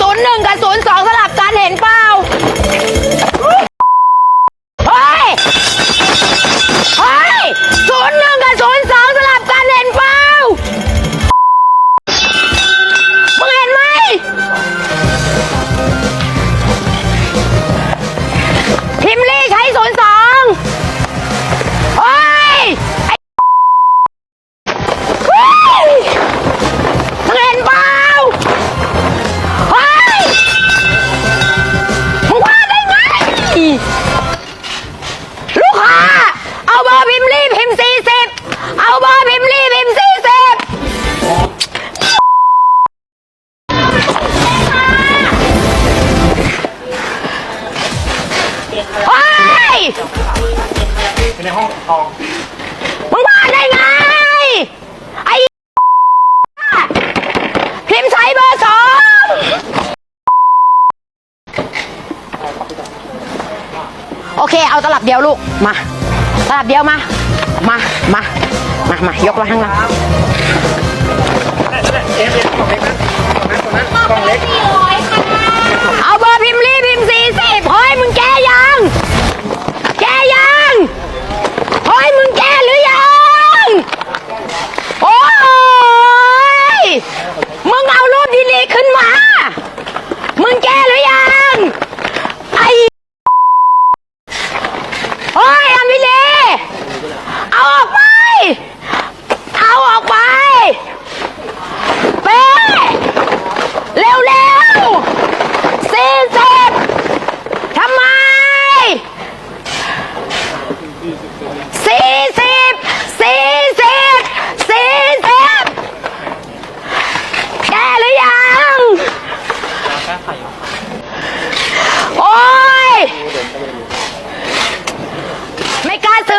ศูนย์หนึ่งกับศูนย์สองสลับกันเห็นเปล่า เฮ้ยในห้องทองมึงบ้าได้ไง ไอ้พิมพ์ใช้เบอร์สองโอเค เอาตลับเดียวลูก มา ตลับเดียวมา มา มา มา มายกมาข้างหลัง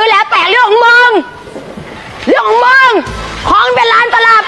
แล้วแต่เรื่องของมึง เรื่องของมึง ของเป็นร้านตลับ